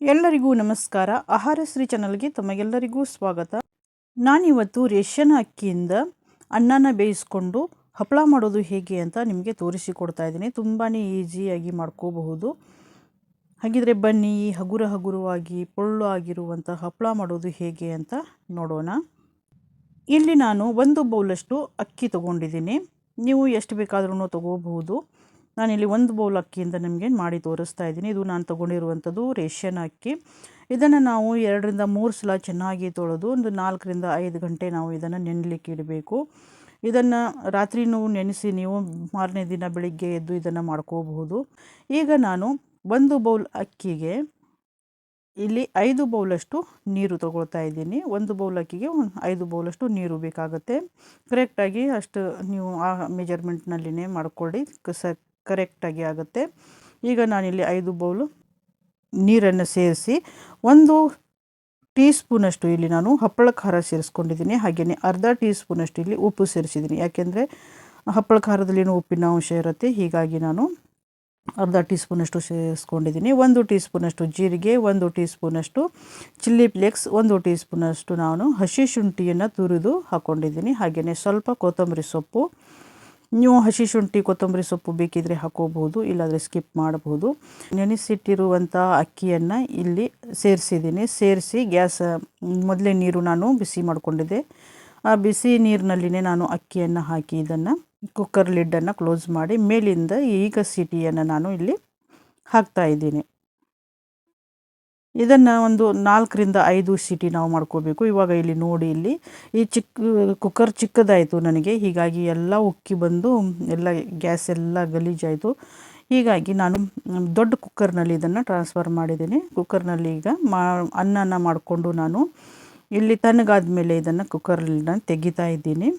ಎಲ್ಲರಿಗೂ ನಮಸ್ಕಾರ. ಆಹಾರ ಶ್ರೀ ಚಾನಲ್ಗೆ ತಮಗೆಲ್ಲರಿಗೂ ಸ್ವಾಗತ. ನಾನಿವತ್ತು ರೇಷನ್ ಅಕ್ಕಿಯಿಂದ ಅನ್ನನ ಬೇಯಿಸ್ಕೊಂಡು ಹಪ್ಪಳ ಮಾಡೋದು ಹೇಗೆ ಅಂತ ನಿಮಗೆ ತೋರಿಸಿಕೊಡ್ತಾ ಇದ್ದೀನಿ. ತುಂಬಾ ಈಸಿಯಾಗಿ ಮಾಡ್ಕೋಬಹುದು. ಹಾಗಿದ್ರೆ ಬನ್ನಿ, ಹಗುರ ಹಗುರವಾಗಿ ಪೊಳ್ಳು ಆಗಿರುವಂಥ ಹಪ್ಪಳ ಮಾಡೋದು ಹೇಗೆ ಅಂತ ನೋಡೋಣ. ಇಲ್ಲಿ ನಾನು ಒಂದು ಬೌಲಷ್ಟು ಅಕ್ಕಿ ತೊಗೊಂಡಿದ್ದೀನಿ. ನೀವು ಎಷ್ಟು ಬೇಕಾದ್ರೂ ತೊಗೋಬಹುದು. ನಾನಿಲ್ಲಿ ಒಂದು ಬೌಲ್ ಅಕ್ಕಿಯಿಂದ ನಿಮಗೆ ಮಾಡಿ ತೋರಿಸ್ತಾ ಇದ್ದೀನಿ. ಇದು ನಾನು ತೊಗೊಂಡಿರುವಂಥದ್ದು ರೇಷನ್ ಅಕ್ಕಿ. ಇದನ್ನು ನಾವು ಎರಡರಿಂದ ಮೂರು ಸಲ ಚೆನ್ನಾಗಿ ತೊಳೆದು ಒಂದು ನಾಲ್ಕರಿಂದ ಐದು ಗಂಟೆ ನಾವು ಇದನ್ನು ನೆನಲಿಕ್ಕೆ ಇಡಬೇಕು. ಇದನ್ನು ರಾತ್ರಿನೂ ನೆನೆಸಿ ನೀವು ಮಾರನೇ ದಿನ ಬೆಳಿಗ್ಗೆ ಎದ್ದು ಇದನ್ನು ಮಾಡ್ಕೋಬಹುದು. ಈಗ ನಾನು ಒಂದು ಬೌಲ್ ಅಕ್ಕಿಗೆ ಇಲ್ಲಿ ಐದು ಬೌಲಷ್ಟು ನೀರು ತಗೊಳ್ತಾ ಇದ್ದೀನಿ. ಒಂದು ಬೌಲ್ ಅಕ್ಕಿಗೆ ಐದು ಬೌಲಷ್ಟು ನೀರು ಬೇಕಾಗುತ್ತೆ. ಕರೆಕ್ಟಾಗಿ ಅಷ್ಟು ನೀವು ಆ ಮೆಜರ್ಮೆಂಟ್ನಲ್ಲಿನೇ ಮಾಡ್ಕೊಳ್ಳಿ. ಸ ಕರೆಕ್ಟಾಗಿ ಆಗುತ್ತೆ. ಈಗ ನಾನಿಲ್ಲಿ ಐದು ಬೌಲು ನೀರನ್ನು ಸೇರಿಸಿ ಒಂದು ಟೀ ಸ್ಪೂನಷ್ಟು ಇಲ್ಲಿ ನಾನು ಹಪ್ಪಳ ಖಾರ ಸೇರಿಸ್ಕೊಂಡಿದ್ದೀನಿ. ಹಾಗೆಯೇ ಅರ್ಧ ಟೀ ಸ್ಪೂನಷ್ಟು ಇಲ್ಲಿ ಉಪ್ಪು ಸೇರಿಸಿದ್ದೀನಿ. ಯಾಕೆಂದರೆ ಹಪ್ಪಳ ಖಾರದಲ್ಲಿನೂ ಉಪ್ಪಿನ ಅಂಶ ಇರುತ್ತೆ, ಹೀಗಾಗಿ ನಾನು ಅರ್ಧ ಟೀ ಸ್ಪೂನಷ್ಟು ಸೇರಿಸ್ಕೊಂಡಿದ್ದೀನಿ. ಒಂದು ಟೀ ಸ್ಪೂನಷ್ಟು ಜೀರಿಗೆ, ಒಂದು ಟೀ ಸ್ಪೂನಷ್ಟು ಚಿಲ್ಲಿ ಫ್ಲೇಕ್ಸ್, ಒಂದು ಟೀ ಸ್ಪೂನಷ್ಟು ನಾನು ಹಸಿ ಶುಂಠಿಯನ್ನು ತುರಿದು ಹಾಕ್ಕೊಂಡಿದ್ದೀನಿ ಹಾಗೆಯೇ ಸ್ವಲ್ಪ ಕೊತ್ತಂಬರಿ ಸೊಪ್ಪು ನೀವು ಹಸಿ ಶುಂಠಿ ಕೊತ್ತಂಬರಿ ಸೊಪ್ಪು ಬೇಕಿದ್ರೆ ಹಾಕೋಬಹುದು, ಇಲ್ಲಾಂದರೆ ಸ್ಕಿಪ್ ಮಾಡಬಹುದು. ನೆನೆಸಿಟ್ಟಿರುವಂಥ ಅಕ್ಕಿಯನ್ನು ಇಲ್ಲಿ ಸೇರಿಸಿದ್ದೀನಿ. ಸೇರಿಸಿ ಗ್ಯಾಸ್, ಮೊದಲೇ ನೀರು ನಾನು ಬಿಸಿ ಮಾಡಿಕೊಂಡಿದ್ದೆ. ಆ ಬಿಸಿ ನೀರಿನಲ್ಲಿನೇ ನಾನು ಅಕ್ಕಿಯನ್ನು ಹಾಕಿ ಇದನ್ನು ಕುಕ್ಕರ್ ಲಿಡ್ಡನ್ನು ಕ್ಲೋಸ್ ಮಾಡಿ ಮೇಲಿಂದ ಈಗ ಸಿಟಿಯನ್ನು ನಾನು ಇಲ್ಲಿ ಹಾಕ್ತಾ ಇದ್ದೀನಿ. ಇದನ್ನು ಒಂದು ನಾಲ್ಕರಿಂದ ಐದು ಸಿಟಿ ನಾವು ಮಾಡ್ಕೋಬೇಕು. ಇವಾಗ ಇಲ್ಲಿ ನೋಡಿ ಇಲ್ಲಿ ಈ ಚಿಕ್ಕ ಕುಕ್ಕರ್ ಚಿಕ್ಕದಾಯಿತು ನನಗೆ. ಹೀಗಾಗಿ ಎಲ್ಲ ಉಕ್ಕಿ ಬಂದು ಎಲ್ಲ ಗ್ಯಾಸ್ ಎಲ್ಲ ಗಲೀಜಾಯಿತು. ಹೀಗಾಗಿ ನಾನು ದೊಡ್ಡ ಕುಕ್ಕರ್ನಲ್ಲಿ ಇದನ್ನು ಟ್ರಾನ್ಸ್ಫರ್ ಮಾಡಿದ್ದೀನಿ. ಕುಕ್ಕರ್ನಲ್ಲಿ ಈಗ ಮಾ, ಅನ್ನನ ಮಾಡಿಕೊಂಡು ನಾನು ಇಲ್ಲಿ ತಣ್ಣಗಾದ ಮೇಲೆ ಇದನ್ನು ನಾನು ತೆಗಿತಾ ಇದ್ದೀನಿ.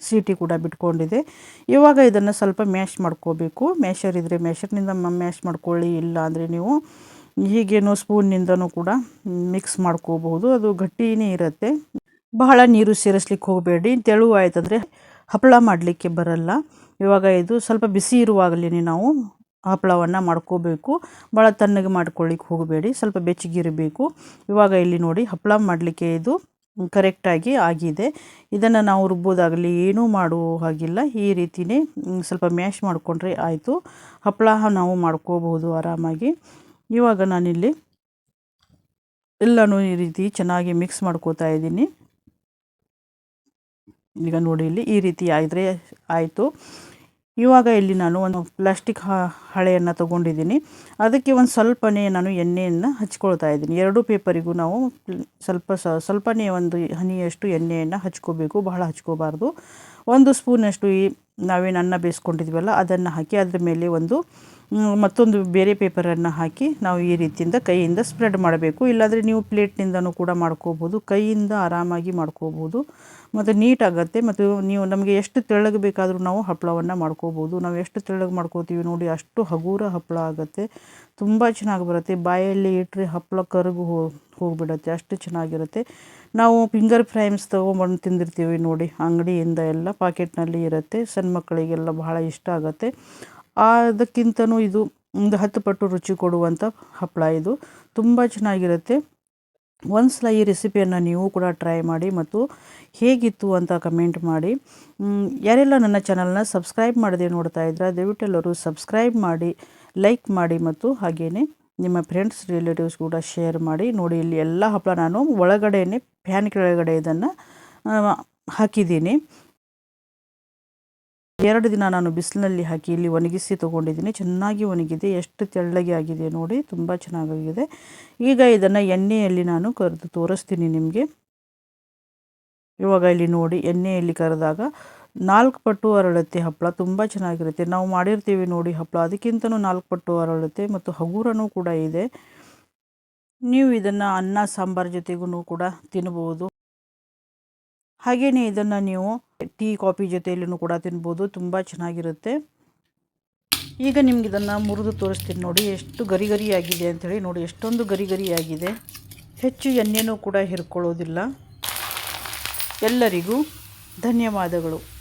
ಸೀಟಿ ಕೂಡ ಬಿಟ್ಕೊಂಡಿದೆ. ಇವಾಗ ಇದನ್ನು ಸ್ವಲ್ಪ ಮ್ಯಾಶ್ ಮಾಡ್ಕೋಬೇಕು. ಮ್ಯಾಶರ್ ಇದ್ದರೆ ಮ್ಯಾಶರ್ನಿಂದ ಮ್ಯಾಶ್ ಮಾಡ್ಕೊಳ್ಳಿ. ಇಲ್ಲ ಅಂದರೆ ನೀವು ಹೀಗೇನೋ ಸ್ಪೂನ್ನಿಂದನೂ ಕೂಡ ಮಿಕ್ಸ್ ಮಾಡ್ಕೋಬಹುದು. ಅದು ಗಟ್ಟಿನೇ ಇರುತ್ತೆ. ಬಹಳ ನೀರು ಸೇರಿಸ್ಲಿಕ್ಕೆ ಹೋಗಬೇಡಿ. ತೆಳು ಆಯ್ತಂದರೆ ಹಪ್ಪಳ ಮಾಡಲಿಕ್ಕೆ ಬರಲ್ಲ. ಇವಾಗ ಇದು ಸ್ವಲ್ಪ ಬಿಸಿ ಇರುವಾಗಲೇ ನಾವು ಹಪ್ಪಳವನ್ನು ಮಾಡ್ಕೋಬೇಕು. ಭಾಳ ತಣ್ಣಗೆ ಮಾಡ್ಕೊಳ್ಳಿಕ್ಕೆ ಹೋಗಬೇಡಿ. ಸ್ವಲ್ಪ ಬೆಚ್ಚಗಿರಬೇಕು. ಇವಾಗ ಇಲ್ಲಿ ನೋಡಿ ಹಪ್ಪಳ ಮಾಡಲಿಕ್ಕೆ ಇದು ಕರೆಕ್ಟಾಗಿ ಆಗಿದೆ. ಇದನ್ನು ನಾವು ರುಬ್ಬೋದಾಗಲಿ ಏನೂ ಮಾಡುವ ಹಾಗಿಲ್ಲ. ಈ ರೀತಿಯೇ ಸ್ವಲ್ಪ ಮ್ಯಾಶ್ ಮಾಡಿಕೊಂಡ್ರೆ ಆಯಿತು. ಹಪ್ಪಳ ನಾವು ಮಾಡ್ಕೋಬಹುದು ಆರಾಮಾಗಿ. ಇವಾಗ ನಾನಿಲ್ಲಿ ಎಲ್ಲನೂ ಈ ರೀತಿ ಚೆನ್ನಾಗಿ ಮಿಕ್ಸ್ ಮಾಡ್ಕೋತಾ ಇದ್ದೀನಿ. ಈಗ ನೋಡಿ ಇಲ್ಲಿ ಈ ರೀತಿ ಆದರೆ ಆಯಿತು. ಇವಾಗ ಇಲ್ಲಿ ನಾನು ಒಂದು ಪ್ಲಾಸ್ಟಿಕ್ ಹಳೆಯನ್ನು ತೊಗೊಂಡಿದ್ದೀನಿ. ಅದಕ್ಕೆ ಒಂದು ಸ್ವಲ್ಪನೇ ನಾನು ಎಣ್ಣೆಯನ್ನು ಹಚ್ಕೊಳ್ತಾ ಇದ್ದೀನಿ. ಎರಡು ಪೇಪರಿಗೂ ನಾವು ಸ್ವಲ್ಪ ಸ್ವಲ್ಪನೇ ಒಂದು ಹನಿಯಷ್ಟು ಎಣ್ಣೆಯನ್ನು ಹಚ್ಕೋಬೇಕು. ಬಹಳ ಹಚ್ಕೋಬಾರ್ದು. ಒಂದು ಸ್ಪೂನಷ್ಟು ಈ ನಾವೇನು ಅನ್ನ ಬೇಯಿಸ್ಕೊಂಡಿದ್ವಲ್ಲ ಅದನ್ನು ಹಾಕಿ ಅದ್ರ ಮೇಲೆ ಒಂದು ಮತ್ತೊಂದು ಬೇರೆ ಪೇಪರನ್ನು ಹಾಕಿ ನಾವು ಈ ರೀತಿಯಿಂದ ಕೈಯಿಂದ ಸ್ಪ್ರೆಡ್ ಮಾಡಬೇಕು. ಇಲ್ಲಾಂದರೆ ನೀವು ಪ್ಲೇಟ್ನಿಂದನೂ ಕೂಡ ಮಾಡ್ಕೋಬೋದು. ಕೈಯಿಂದ ಆರಾಮಾಗಿ ಮಾಡ್ಕೋಬೋದು. ಮತ್ತು ನೀಟಾಗತ್ತೆ ಮತ್ತು ನೀವು ನಮಗೆ ಎಷ್ಟು ತೆಳ್ಳಗೆ ಬೇಕಾದರೂ ನಾವು ಹಪ್ಪಳವನ್ನು ಮಾಡ್ಕೋಬೋದು. ನಾವು ಎಷ್ಟು ತೆಳ್ಳಗೆ ಮಾಡ್ಕೋತೀವಿ ನೋಡಿ, ಅಷ್ಟು ಹಗೂರ ಹಪ್ಪಳ ಆಗುತ್ತೆ. ತುಂಬ ಚೆನ್ನಾಗಿ ಬರುತ್ತೆ. ಬಾಯಲ್ಲಿ ಇಟ್ಟರೆ ಹಪ್ಪಳ ಕರಗು ಹೋಗಿಬಿಡುತ್ತೆ. ಅಷ್ಟು ಚೆನ್ನಾಗಿರುತ್ತೆ. ನಾವು ಫಿಂಗರ್ ಫ್ರೈಮ್ಸ್ ತೊಗೊಂಬಂದು ತಿಂದಿರ್ತೀವಿ ನೋಡಿ, ಅಂಗಡಿಯಿಂದ ಎಲ್ಲ ಪಾಕೆಟ್ನಲ್ಲಿ ಇರುತ್ತೆ. ಸಣ್ಣ ಮಕ್ಕಳಿಗೆಲ್ಲ ಬಹಳ ಇಷ್ಟ ಆಗುತ್ತೆ. ಅದಕ್ಕಿಂತನೂ ಇದು ಒಂದು ಹತ್ತು ಪಟ್ಟು ರುಚಿ ಕೊಡುವಂಥ ಹಪ್ಪಳ ಇದು. ತುಂಬ ಚೆನ್ನಾಗಿರುತ್ತೆ. ಒಂದು ಸಲ ಈ ರೆಸಿಪಿಯನ್ನು ನೀವು ಕೂಡ ಟ್ರೈ ಮಾಡಿ ಮತ್ತು ಹೇಗಿತ್ತು ಅಂತ ಕಮೆಂಟ್ ಮಾಡಿ. ಯಾರೆಲ್ಲ ನನ್ನ ಚಾನಲ್ನ ಸಬ್ಸ್ಕ್ರೈಬ್ ಮಾಡದೆ ನೋಡ್ತಾ ಇದ್ರೆ ದಯವಿಟ್ಟೆಲ್ಲರೂ ಸಬ್ಸ್ಕ್ರೈಬ್ ಮಾಡಿ, ಲೈಕ್ ಮಾಡಿ ಮತ್ತು ಹಾಗೆಯೇ ನಿಮ್ಮ ಫ್ರೆಂಡ್ಸ್, ರಿಲೇಟಿವ್ಸ್ ಕೂಡ ಶೇರ್ ಮಾಡಿ. ನೋಡಿ, ಇಲ್ಲಿ ಎಲ್ಲ ಹಪ್ಪಳ ನಾನು ಒಳಗಡೆನೆ ಫ್ಯಾನ್ ಕೆಳಗಡೆ ಇದನ್ನು ಹಾಕಿದ್ದೀನಿ. ಎರಡು ದಿನ ನಾನು ಬಿಸಿಲಿನಲ್ಲಿ ಹಾಕಿ ಇಲ್ಲಿ ಒಣಗಿಸಿ ತೊಗೊಂಡಿದ್ದೀನಿ. ಚೆನ್ನಾಗಿ ಒಣಗಿದೆ. ಎಷ್ಟು ತೆಳ್ಳಗೆ ಆಗಿದೆ ನೋಡಿ, ತುಂಬ ಚೆನ್ನಾಗಿದೆ ಈಗ ಇದನ್ನು ಎಣ್ಣೆಯಲ್ಲಿ ನಾನು ಕರೆದು ತೋರಿಸ್ತೀನಿ ನಿಮಗೆ. ಇವಾಗ ಇಲ್ಲಿ ನೋಡಿ, ಎಣ್ಣೆಯಲ್ಲಿ ಕರೆದಾಗ ನಾಲ್ಕು ಪಟ್ಟು ಅರಳುತ್ತೆ ಹಪ್ಪಳ, ತುಂಬ ಚೆನ್ನಾಗಿರುತ್ತೆ. ನಾವು ಮಾಡಿರ್ತೀವಿ ನೋಡಿ ಹಪ್ಪಳ, ಅದಕ್ಕಿಂತನೂ ನಾಲ್ಕು ಪಟ್ಟು ಅರಳುತ್ತೆ ಮತ್ತು ಹಗುರನೂ ಕೂಡ ಇದೆ. ನೀವು ಇದನ್ನು ಅನ್ನ, ಸಾಂಬಾರು ಜೊತೆಗೂ ಕೂಡ ತಿನ್ಬೋದು. ಹಾಗೆಯೇ ಇದನ್ನು ನೀವು ಟೀ, ಕಾಫಿ ಜೊತೆಯಲ್ಲೂ ಕೂಡ ತಿನ್ಬೋದು. ತುಂಬ ಚೆನ್ನಾಗಿರುತ್ತೆ. ಈಗ ನಿಮ್ಗೆ ಇದನ್ನು ಮುರಿದು ತೋರಿಸ್ತೀನಿ ನೋಡಿ. ಎಷ್ಟು ಗರಿ ಗರಿಯಾಗಿದೆ ಅಂಥೇಳಿ ನೋಡಿ. ಎಷ್ಟೊಂದು ಗರಿ ಗರಿಯಾಗಿದೆ ಹೆಚ್ಚು ಎಣ್ಣೆನೂ ಕೂಡ ಹಿರ್ಕೊಳ್ಳೋದಿಲ್ಲ. ಎಲ್ಲರಿಗೂ ಧನ್ಯವಾದಗಳು.